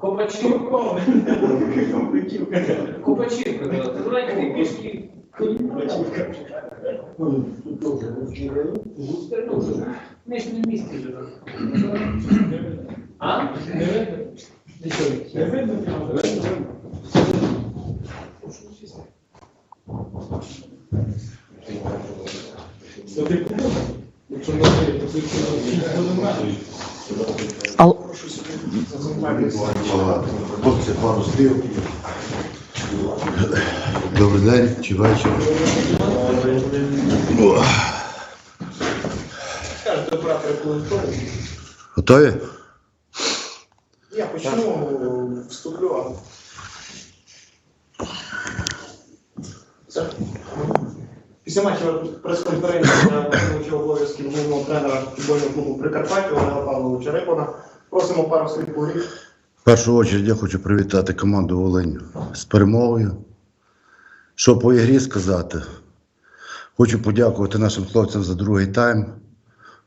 Копачів. Копачівка. Давайте пішки. Ми ж не місті живемо. А? Ал... Добрий день чи вечір. Скажете брати рекомендую. Готові? Я почну, вступлю. Після матчу прес-конференції я обов'язків головного тренера футбольного клубу Прикарпаття Олега Павловича Рипона. Просимо пару слів по. В першу чергу я хочу привітати команду Волинь з перемогою. Що по ігрі сказати? Хочу подякувати нашим хлопцям за другий тайм.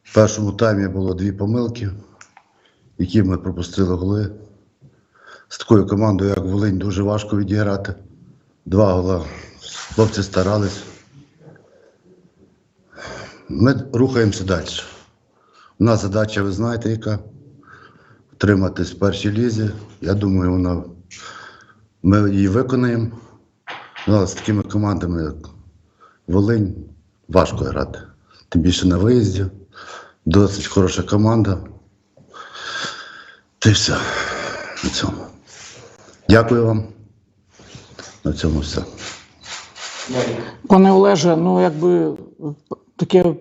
В першому таймі було дві помилки, які ми пропустили голи. З такою командою, як Волинь, дуже важко відіграти. Два гола. Хлопці старались. Ми рухаємося далі. У нас задача, ви знаєте, яка? Втриматись в першій лізі. Я думаю, вона, ми її виконаємо. Ну, але з такими командами, як Волинь, важко грати. Тим більше на виїзді. Досить хороша команда. Та й все. На цьому. Дякую вам. На цьому все. Пане Олеже, ну якби таке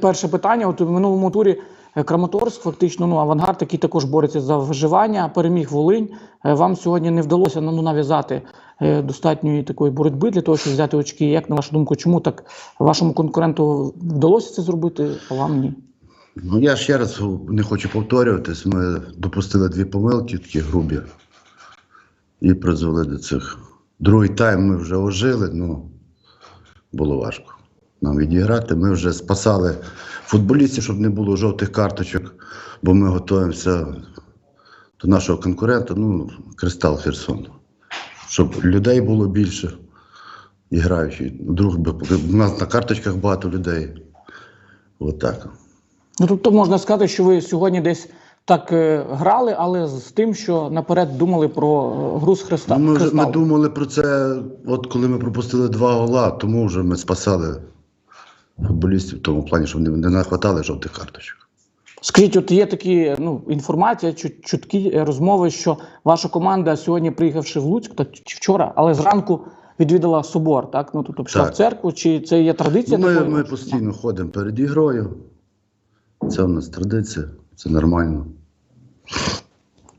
перше питання. От у минулому турі Краматорськ, фактично, ну авангард, який також бореться за виживання, переміг Волинь. Е, Вам сьогодні не вдалося ну, нав'язати е, достатньої такої боротьби для того, щоб взяти очки. Як на вашу думку, чому так вашому конкуренту вдалося це зробити, а вам ні? Ну, я ще раз не хочу повторюватись. Ми допустили дві помилки, такі грубі, і призвели до цих. Другий тайм ми вже ожили, ну було важко нам відіграти. Ми вже спасали футболістів, щоб не було жовтих карточок, бо ми готуємося до нашого конкурента, ну, Кристал Херсон. Щоб людей було більше і граючих. Друг, би- у нас на карточках багато людей. Отак. Ну тобто можна сказати, що ви сьогодні десь так е, грали, але з тим, що наперед думали про е, гру з Христа. Ну, ми, ми думали про це, от коли ми пропустили два гола, тому вже ми спасали футболістів в тому плані, щоб не, не нахватали жовтих карточок. Скажіть, от є такі ну, інформація, чуткі розмови, що ваша команда сьогодні, приїхавши в Луцьк, та чи вчора, але зранку відвідала собор, так? Ну тобто пішла Так. в церкву, чи це є традиція? Ну, ми, такої? ми постійно ходимо перед ігрою. Це у нас традиція, це нормально.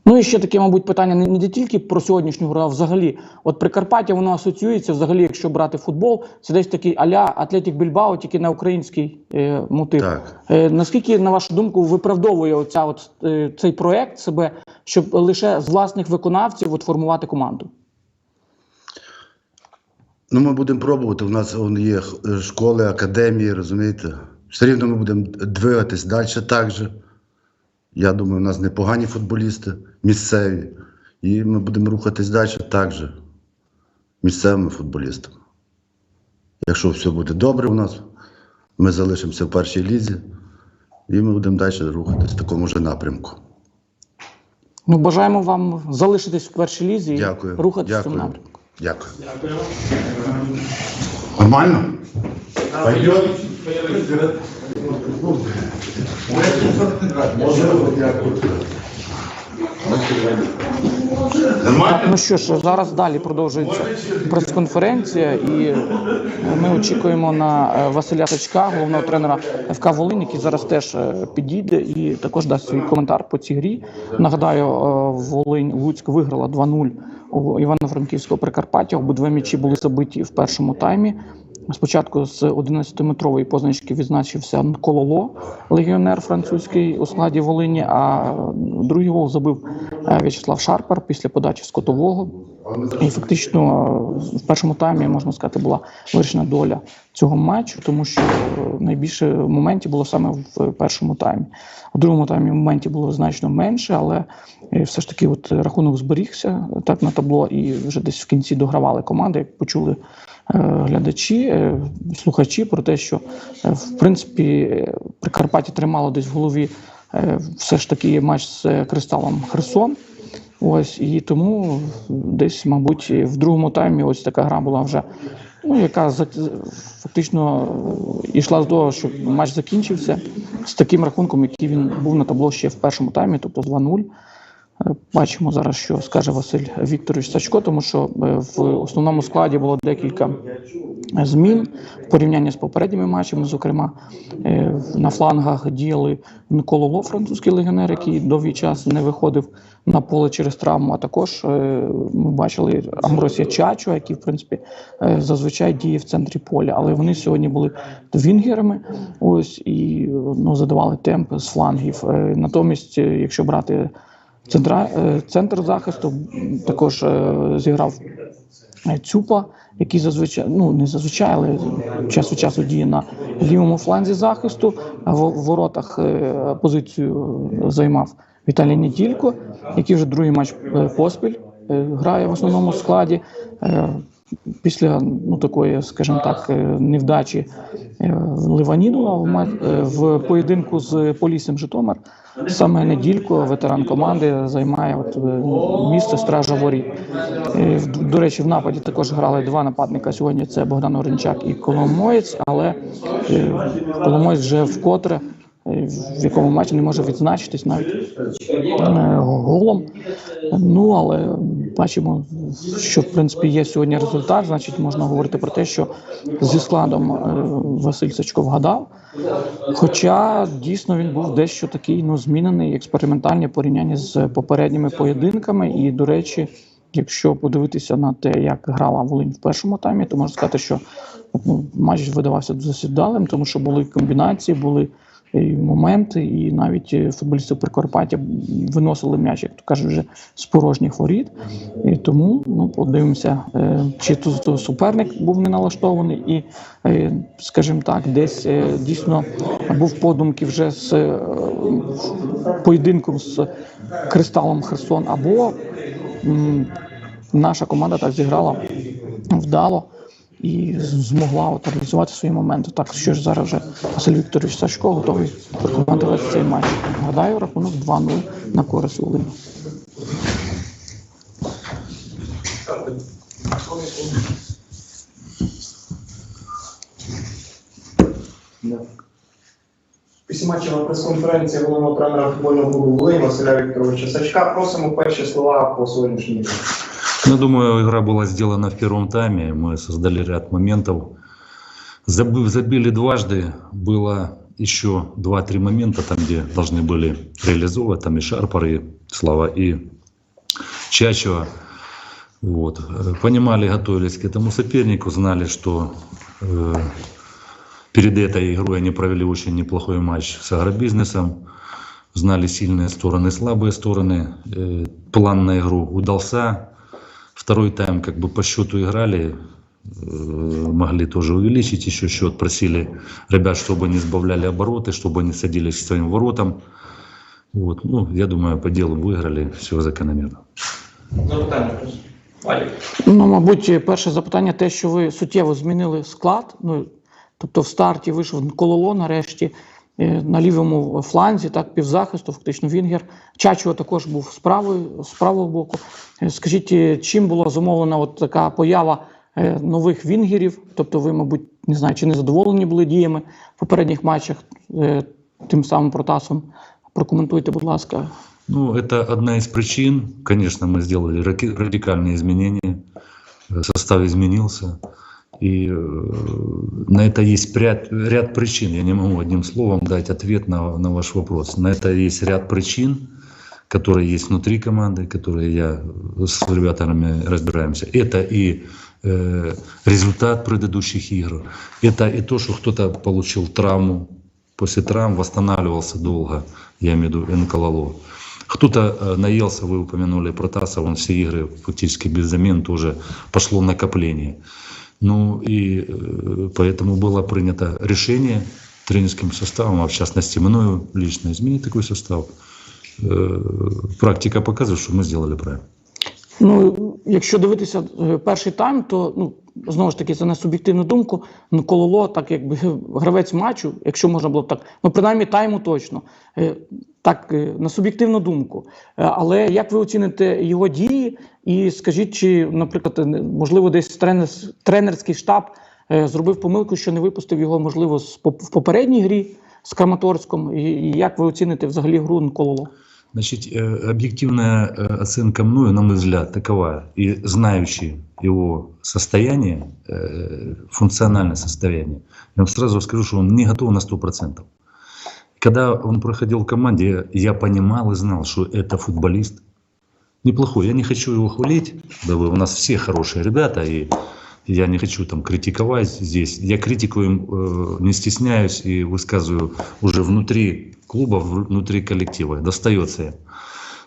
Ну і ще таке, мабуть, питання не, не тільки про сьогоднішню гру, а взагалі. От Прикарпаття воно асоціюється, взагалі, якщо брати футбол, це десь такий аля Атлетік Більбао, тільки на український е, мотив. Так. Е, наскільки, на вашу думку, виправдовує оця от, е, цей проект себе, щоб лише з власних виконавців от, формувати команду? Ну, ми будемо пробувати. У нас вон, є е, школи, академії, розумієте? Все рівно ми будемо двигатись далі так же. Я думаю, у нас непогані футболісти, місцеві. І ми будемо рухатись далі так же. Місцевими футболістами. Якщо все буде добре у нас, ми залишимося в першій лізі, і ми будемо далі рухатись в такому ж напрямку. Ну, бажаємо вам залишитись в першій лізі Дякую. і рухатись в цьому напрямку. Дякую. Дякую. Нормально? Пойдет? Ну що ж, зараз далі продовжується прес-конференція, і е, ми очікуємо на е, Василя Сачка, головного тренера ФК Волинь, який зараз теж е, підійде і також дасть свій коментар по цій грі. Нагадаю, Волинь Луцьк виграла 2-0 у Івано-Франківського Прикарпаття. Обидва м'ячі були забиті в першому таймі. Спочатку з 11-метрової позначки відзначився Кололо, легіонер французький у складі Волині. А другий гол забив е, В'ячеслав Шарпар після подачі з котового. І фактично е, в першому таймі, можна сказати, була вирішена доля цього матчу, тому що е, найбільше моментів було саме в першому таймі. У другому таймі моментів було значно менше, але все ж таки от рахунок зберігся так на табло, і вже десь в кінці догравали команди, як почули глядачі, е, слухачі про те, що е, в принципі е, Прикарпаття тримало десь в голові е, все ж таки матч з е, кристалом Херсон. Ось і тому десь, мабуть, в другому таймі ось така гра була вже, ну яка фактично е, йшла з того, що матч закінчився з таким рахунком, який він був на табло ще в першому таймі, тобто 2-0. Бачимо зараз, що скаже Василь Вікторович Сачко, тому що е, в основному складі було декілька змін в порівнянні з попередніми матчами. Зокрема, е, на флангах діяли Николо французький легіонер, який довгий час не виходив на поле через травму. А також е, ми бачили Амбросія Чачо, який в принципі зазвичай діє в центрі поля. Але вони сьогодні були вінгерами. Ось і ну, задавали темп з флангів. Натомість, якщо брати центр захисту, також е, зіграв е, Цюпа, який зазвичай, ну не зазвичай, але час від часу діє на лівому фланзі захисту. В воротах е, позицію займав Віталій Неділько, який вже другий матч е, поспіль е, грає в основному складі. Е, Після ну такої, скажімо так, е, невдачі е, в, е, поєдинку з Поліссям Житомир саме неділько ветеран команди займає от, е, місце стража воріт. До речі, в нападі також грали два нападника сьогодні. Це Богдан Оренчак і Коломоєць, але е, Коломоєць вже вкотре. е, В якому матчі не може відзначитись навіть голом. Ну але бачимо, що в принципі є сьогодні результат. Значить, можна говорити про те, що зі складом е, Василь Сачко вгадав. Хоча дійсно він був дещо такий ну, змінений, експериментальний в порівнянні з попередніми поєдинками. І, до речі, якщо подивитися на те, як грала Волинь в першому таймі, то можна сказати, що ну, матч видавався досить вдалим, тому що були комбінації, були моменти, і навіть е, футболісти Прикарпаття виносили м'яч, як то кажуть, вже з порожніх воріт. І тому ну, подивимося, е, чи то суперник був не налаштований, і, е, скажімо так, десь е, дійсно був подумки вже з е, поєдинком з Кристалом Херсон, або наша команда так зіграла вдало і змогла от реалізувати свої моменти. Так що ж зараз вже Василь Вікторович Сашко готовий прокоментувати цей матч. Гадаю, рахунок 2-0 на користь Волині. Після матчева прес-конференція головного тренера футбольного клубу Волинь Василя Вікторовича Сачка. Просимо перші слова по сьогоднішній. Ну, думаю, игра была сделана в первом тайме. Мы создали ряд моментов. Забыв, забили дважды. Было еще 2-3 момента, там, где должны были реализовывать. Там и Шарпар, и Слава, и Чачева. Вот. Понимали, готовились к этому сопернику, знали, что э, перед этой игрой они провели очень неплохой матч с агробизнесом. Знали сильные стороны, слабые стороны. Э, План на игру удался. Второй тайм как бы по счету играли, э, могли тоже увеличить еще счет, просили ребят, чтобы не сбавляли обороты, чтобы они садились к своим воротам. Вот, ну, я думаю, по делу выиграли, все закономерно. Запитання. прошу. Валік. Ну, мабуть, перше запитання те, що ви суттєво змінили склад. Ну, тобто в старті вийшов Кололо, нарешті е, на лівому фланзі, так, півзахисту, фактично Вінгер. Чачо також був з правої, з правого боку. Е, Скажіть, е, чим була зумовлена от така поява е, нових вінгерів? Тобто, ви, мабуть, не знаю, чи не задоволені були діями в попередніх матчах е, тим самим Протасом? Прокоментуйте, будь ласка. Ну, это одна из причин. Конечно, мы сделали раки- радикальные изменения. Э, Состав изменился. И э, на это есть ряд, ряд причин. Я не могу одним словом дать ответ на, на ваш вопрос. На это есть ряд причин, которые есть внутри команды, которые я с ребятами разбираемся. Это и э, результат предыдущих игр. Это и то, что кто-то получил травму. После травм восстанавливался долго, я имею в виду Энкололо. Кто-то э, наелся, вы упомянули Протасова, он все игры фактически без замен тоже пошло накопление. Ну и э, поэтому было принято решение тренерским составом, а в частности мною лично изменить такой состав. Э, Практика показывает, что мы сделали правильно. Ну, якщо дивитися е, перший тайм, то ну знову ж таки це не суб'єктивну думку. Ну, Кололо, так якби гравець матчу, якщо можна було б так, ну принаймні тайму точно. Е, Так, е, на суб'єктивну думку. Е, Але як ви оціните його дії? І скажіть, чи, наприклад, е, можливо, десь тренер- тренерський штаб е, зробив помилку, що не випустив його, можливо, з поп- в попередній грі з Краматорськом? І, і як ви оціните взагалі гру Нкололо? Значит, э, объективная э, оценка мною, на мой взгляд, такова. И знающий его состояние, э, функциональное состояние, я вам сразу скажу, что он не готов на 100%. Когда он проходил в команде, я понимал и знал, что это футболист неплохой. Я не хочу его хвалить, да вы, у нас все хорошие ребята, и я не хочу там критиковать здесь. Я критику им э, не стесняюсь и высказываю уже внутри клуба, внутри коллектива. Достается им.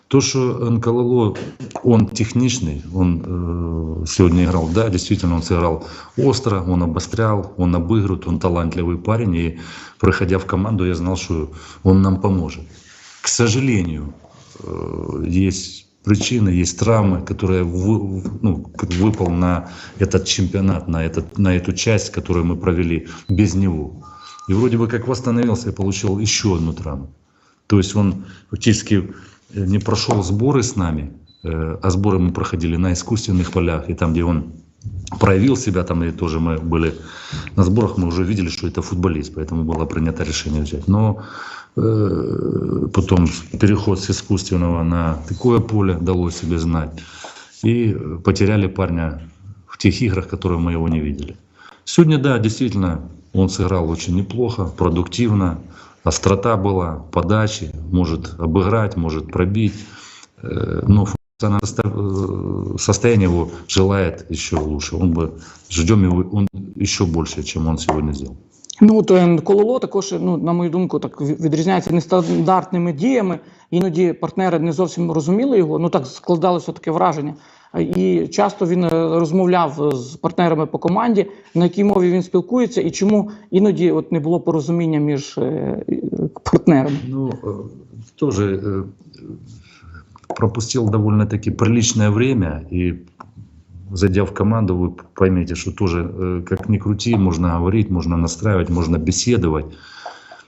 То, что НКЛО, он техничный, он э, сегодня играл, да, действительно, он сыграл остро, он обострял, он обыгрывает, он талантливый парень, и проходя в команду, я знал, что он нам поможет. К сожалению, э, есть причины, есть травмы, которые вы- ну, выпал на этот чемпионат, на, этот, на эту часть, которую мы провели без него. И вроде бы как восстановился и получил еще одну травму. То есть он фактически э, не прошел сборы с нами, э, а сборы мы проходили на искусственных полях, и там, где он проявил себя, там и тоже мы были на сборах, мы уже видели, что это футболист, поэтому было принято решение взять. Но потом переход с искусственного на такое поле дало себе знать. И э, потеряли парня в тех играх, которые мы его не видели. Сегодня, да, действительно, он сыграл очень неплохо, продуктивно, острота была, подачи, может обыграть, может пробить, Э, но э, состояние его желает еще лучше. Он бы ждем его он еще больше, чем он сегодня сделал. Ну, от е, Кололо також, ну, на мою думку, так відрізняється нестандартними діями. Іноді партнери не зовсім розуміли його. Ну так складалося таке враження. І часто він е, розмовляв з партнерами по команді, на якій мові він спілкується, і чому іноді от не було порозуміння між е, партнерами. Ну, тоже э, пропустил довольно-таки приличное время, и зайдя в команду, вы поймете, что тоже, э, как ни крути, можно говорить, можно настраивать, можно беседовать,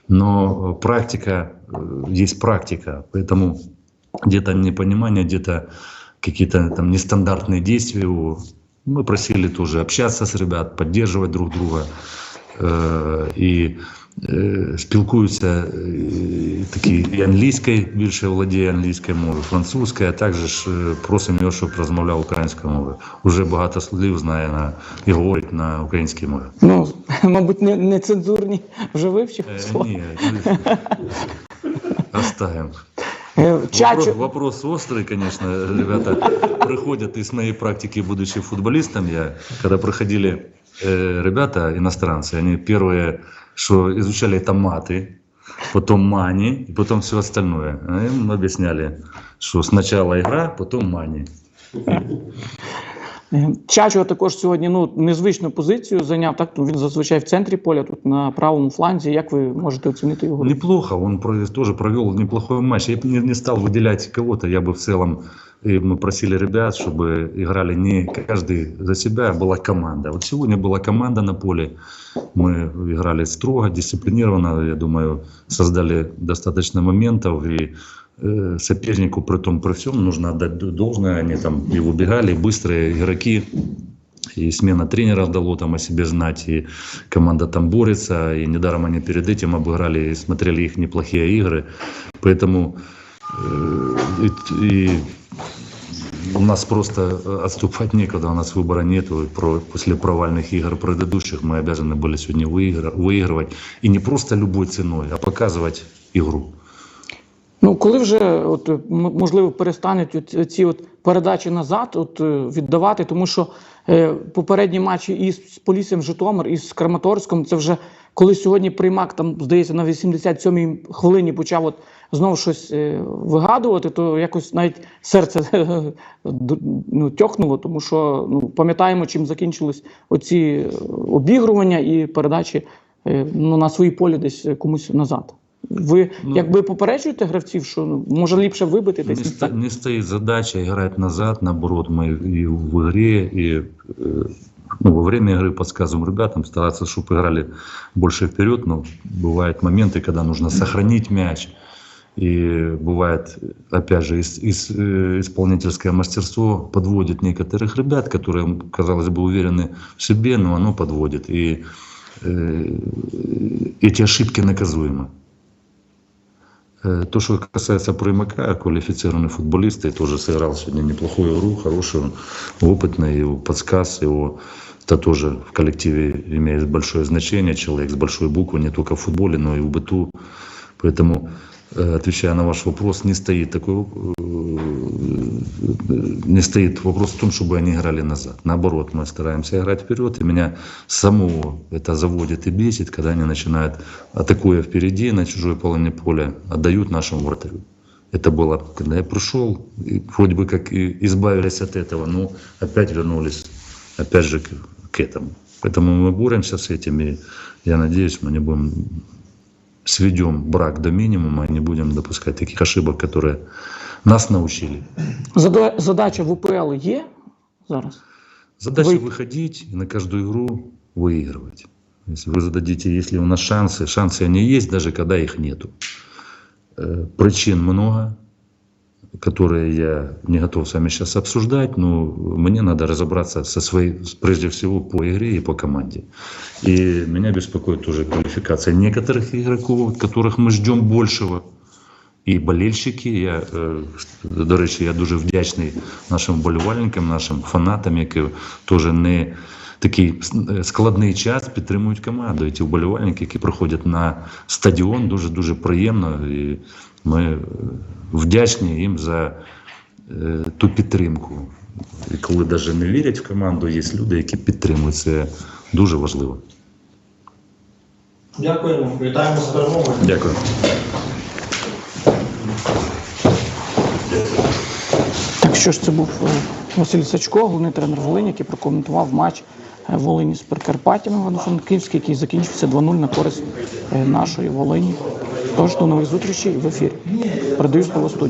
но э, практика, э, есть практика, поэтому где-то непонимание, где-то какие-то там нестандартные действия. Мы просили тоже общаться с ребят, поддерживать друг друга. Э, И е, спілкуються е, такі і англійською, більше володіє англійською мовою, французькою, а також е, просимо його, щоб розмовляв українською мовою. Уже багато слів знає на і говорить на українській мові. Ну, мабуть, не, не цензурні вже вивчив. Е, ні, оставим. Е, Вопрос, вопрос острый, конечно, ребята приходят из моей практики, будучи футболистом, я, когда проходили э, ребята, иностранцы, они первые, что изучали это маты, потом мани, и потом все остальное. А им объясняли, что сначала игра, потом мани. Е, Чачо також сьогодні ну, незвичну позицію зайняв. Так він зазвичай в центрі поля, тут на правому фланзі. Як ви можете оцінити його? гру? Неплохо, он про- тоже провел неплохой матч. Я бы не, не стал выделять кого-то, я бы в целом, и мы просили ребят, чтобы играли не каждый за себя, а была команда. Вот сегодня была команда на поле, мы играли строго, дисциплинированно, я думаю, создали достаточно моментов, и э, сопернику при том, при всем, нужно отдать должное, они там и выбегали, быстрые игроки, и смена тренера дало там о себе знать, и команда там борется, и недаром они перед этим обыграли и смотрели их неплохие игры. Поэтому э, и, и у нас просто э, отступать некуда, у нас выбора Про, после провальных игр предыдущих мы обязаны были сегодня выигрывать. И не просто любой ценой, а показывать игру. Ну, коли вже от можливо перестануть ці от передачі назад, от е, віддавати, тому що е, попередні матчі і з Поліссям Житомир, і з Краматорськом це вже коли сьогодні приймак там, здається, на 87-й хвилині почав от знову щось е, вигадувати, то якось навіть серце ну, тьохнуло, тому що ну, пам'ятаємо, чим закінчились оці е, обігрування і передачі е, ну, на своїй полі десь комусь назад. Ви Ну, якби попереджуєте гравців, що ну, може ліпше вибити Не, десь сто- не стоит задача играть назад, наоборот, мы и в игре, и э, ну, во время игры подсказываем ребятам стараться, чтобы играли больше вперед, но бывают моменты, когда нужно сохранить мяч, и бывает, опять же, ис- ис- э, исполнительское мастерство подводит некоторых ребят, которые, казалось бы, уверены в себе, но оно подводит, и э, эти ошибки наказуемы. Э, То, что касается Проймака, квалифицированный футболист, и тоже сыграл сегодня неплохую игру, хорошую, опытный, его подсказ, его это тоже в коллективе имеет большое значение, человек с большой буквы, не только в футболе, но и в быту. Поэтому, э, отвечая на ваш вопрос, не стоит такой, э, не стоит вопрос в том, чтобы они играли назад. Наоборот, мы стараемся играть вперед, и меня самого это заводит и бесит, когда они начинают, атакуя впереди на чужой половине поля, отдают нашему вратарю. Это было, когда я пришел, и вроде бы как и избавились от этого, но опять вернулись, опять же, к, к этому. Поэтому мы боремся с этим, и я надеюсь, мы не будем сведем брак до минимума и не будем допускать таких ошибок, которые нас научили. Зада- задача в УПЛ є зараз. Задача Вы- выходить и на каждую игру выигрывать. Если вы зададите, если у нас шансы, шансы они есть, даже когда их нету. Э, Причин много, которые я не готов с вами сейчас обсуждать, но мне надо разобраться со своей, прежде всего по игре и по команде. И меня беспокоит тоже квалификация некоторых игроков, от которых мы ждем большего. І болельщики, я, е, до речі, я дуже вдячний нашим вболівальникам, нашим фанатам, які теж не такий е, складний час підтримують команду. І ті вболівальники, які приходять на стадіон, дуже дуже приємно. І ми е, вдячні їм за е, ту підтримку. І коли навіть не вірять в команду, є люди, які підтримують. Це дуже важливо. Дякуємо, вітаємо з перемогою. Дякую. Так що ж це був Василь Сачко, головний тренер Волині, який прокоментував матч Волині з Прикарпаттям Івано-Франківськ, який закінчився 2-0 на користь е, нашої Волині. Тож до нових зустрічей в ефірі. Передаю слово студії.